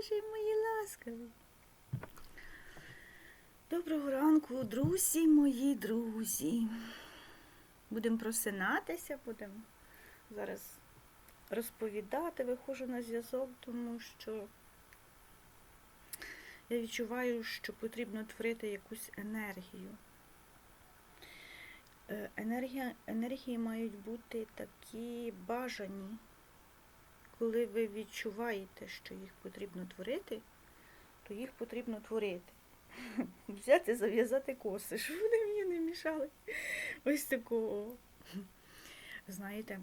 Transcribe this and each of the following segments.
хороші, мої ласкаві. Доброго ранку, друзі, мої друзі. Будемо просинатися, будемо зараз розповідати, виходжу на зв'язок, тому що я відчуваю, що потрібно творити якусь енергію. Е, Енергія, енергії мають бути такі бажані, коли ви відчуваєте, що їх потрібно творити, то їх потрібно творити. Взяти, зав'язати коси, щоб вони мені не мішали. Ось такого. Знаєте,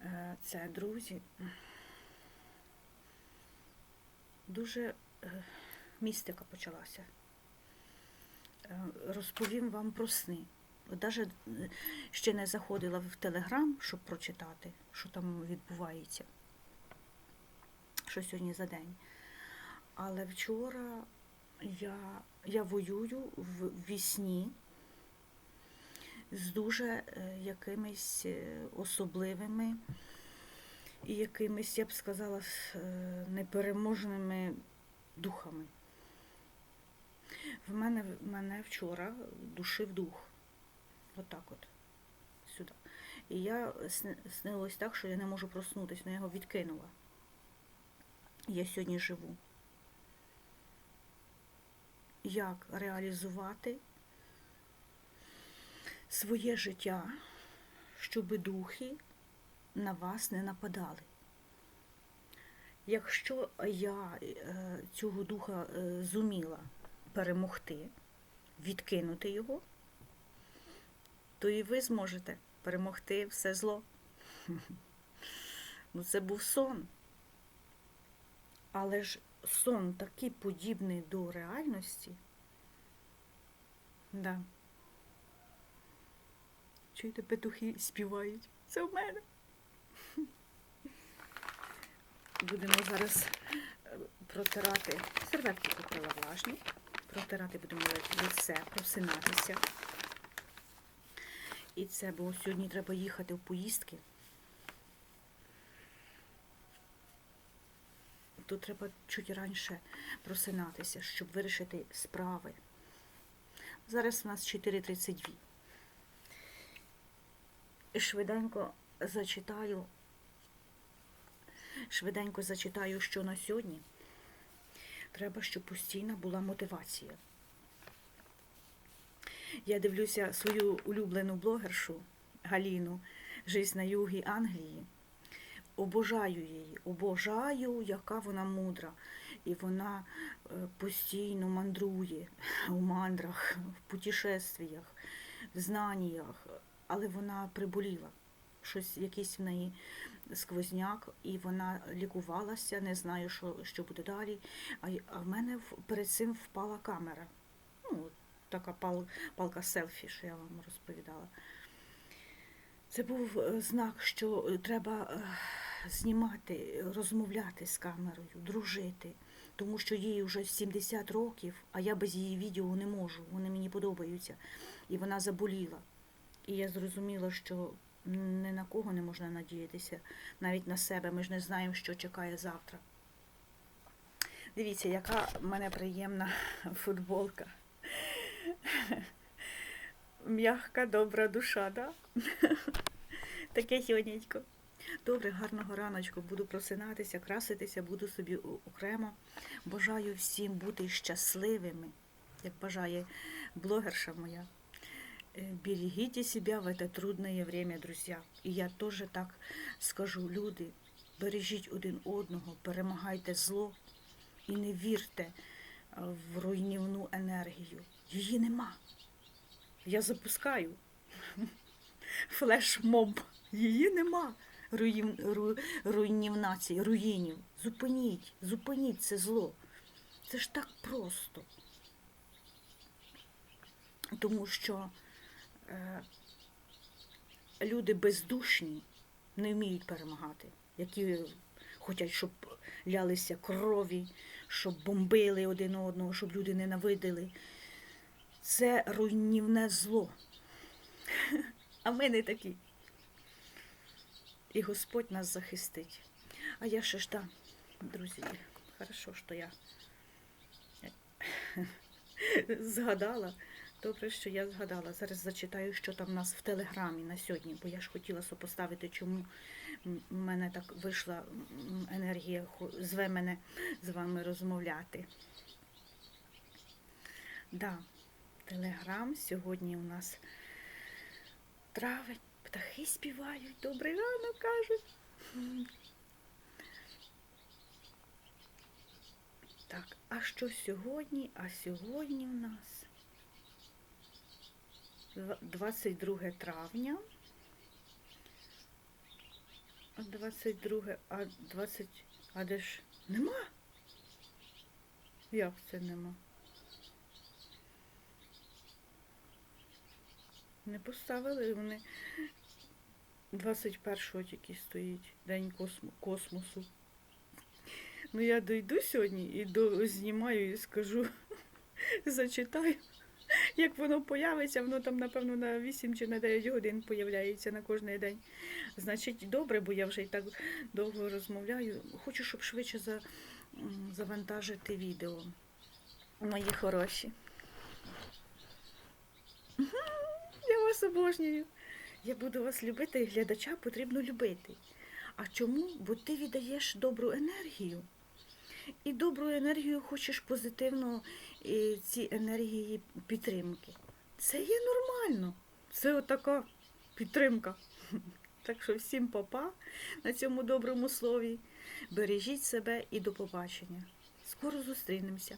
е, це друзі. Дуже е, містика почалася. Е, Розповім вам про сни. Навіть ще не заходила в Телеграм, щоб прочитати, що там відбувається, що сьогодні за день. Але вчора я, я воюю в вісні з дуже е, якимись е, особливими і якимись, я б сказала, е, непереможними духами. В мене мене вчора душив дух. Отак от. Сюди. І я сни- снилось так, що я не можу проснутися, але я його відкинула. Я сьогодні живу. Як реалізувати своє життя, щоб духи на вас не нападали. Якщо я е, цього духа е, зуміла перемогти, відкинути його, то і ви зможете перемогти все зло. Ну, це був сон. Але ж сон такий подібний до реальності. Да. Чуєте, петухи співають. Це в мене. Будемо зараз е, протирати серветки покрила влажні. Протирати будемо лице, просинатися. І це, бо сьогодні треба їхати в поїздки. Тут треба чуть раніше просинатися, щоб вирішити справи. Зараз у нас 4.32. І Швиденько зачитаю, швиденько зачитаю, що на сьогодні. Треба, щоб постійна була мотивація. Я дивлюся свою улюблену блогершу Галіну Жизнь на югі Англії. Обожаю її, обожаю, яка вона мудра. І вона е, постійно мандрує у мандрах, в путешествіях, в знаннях, але вона приболіла. Щось якийсь в неї сквозняк, і вона лікувалася, не знаю, що, що буде далі. А, в мене перед цим впала камера. Така пал, палка селфі, що я вам розповідала. Це був е, знак, що е, треба е, знімати, розмовляти з камерою, дружити, тому що їй вже 70 років, а я без її відео не можу, вони мені подобаються. І вона заболіла. І я зрозуміла, що не на кого не можна надіятися, навіть на себе. Ми ж не знаємо, що чекає завтра. Дивіться, яка в мене приємна футболка. М'ягка, добра душа, да? Таке сьогодненько. Добре, гарного раночку. Буду просинатися, краситися, буду собі окремо. Бажаю всім бути щасливими, як бажає блогерша моя. Э, Берегите себя в это трудное время, друзья. І я теж так скажу, люди, бережіть один одного, перемагайте зло і не вірте е, в руйнівну енергію. Її нема. Я запускаю флешмоб. Її нема. Руїн, ру, руйнівнації, руїнів. Зупиніть, зупиніть це зло. Це ж так просто. Тому що е, люди бездушні не вміють перемагати, які хочуть, щоб лялися крові, щоб бомбили один одного, щоб люди ненавидили. Це руйнівне зло. А ми не такі. І Господь нас захистить. А я ще ж да, Друзі, хорошо, що я згадала. Добре, що я згадала. Зараз зачитаю, що там в нас в телеграмі на сьогодні, бо я ж хотіла сопоставити, чому в мене так вийшла енергія, зве мене з вами розмовляти. Да, телеграм сьогодні у нас травень, птахи співають, добрий ранок кажуть. Так, а що сьогодні? А сьогодні у нас 22 травня. А 22, а 20, а де ж нема? Як це нема? Не поставили вони 21-го тільки стоїть День космо- космосу. Ну я дойду сьогодні і до, знімаю і скажу, зачитаю. Як воно появиться, воно там, напевно, на 8 чи на 9 годин появляється на кожний день. Значить, добре, бо я вже і так довго розмовляю. Хочу, щоб швидше за, завантажити відео. Мої хороші. Вас обожнюю. Я буду вас любити, і глядача потрібно любити. А чому? Бо ти віддаєш добру енергію. І добру енергію хочеш позитивно ці енергії підтримки. Це є нормально. Це отака підтримка. Так що всім папа на цьому доброму слові. Бережіть себе і до побачення. Скоро зустрінемося.